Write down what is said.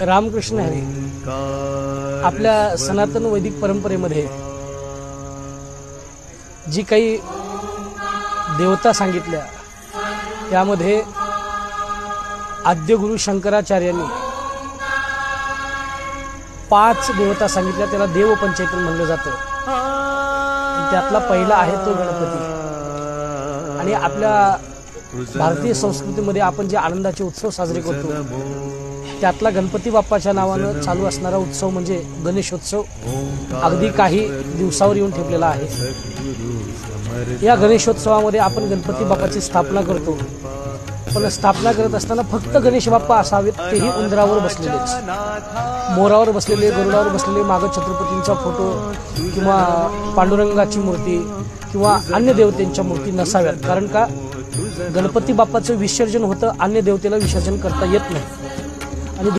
रामकृष्ण हरी. आपल्या सनातन वैदिक परंपरेमध्ये जी काही देवता सांगितल्या त्यामध्ये आद्यगुरु शंकराचार्यांनी पाच देवता सांगितल्या त्याला देव म्हणलं जातं. त्यातला पहिला आहे तो गणपती. आणि आपल्या भारतीय संस्कृतीमध्ये आपण जे आनंदाचे उत्सव साजरे करतो त्यातला गणपती बाप्पाच्या नावानं चालू असणारा उत्सव म्हणजे गणेशोत्सव. अगदी काही दिवसावर येऊन ठेपलेला आहे. या गणेशोत्सवामध्ये आपण गणपती बाप्पाची स्थापना करतो. पण स्थापना करत असताना फक्त गणेश बाप्पा असावेत तेही उंदरावर बसलेलेच मोरावर बसलेले गरुडावर बसलेले मागं छत्रपतींचा फोटो किंवा पांडुरंगाची मूर्ती किंवा अन्य देवतेंच्या मूर्ती नसाव्यात. कारण का? गणपती बाप्पाचं विसर्जन होतं अन्य देवतेला विसर्जन करता येत नाही.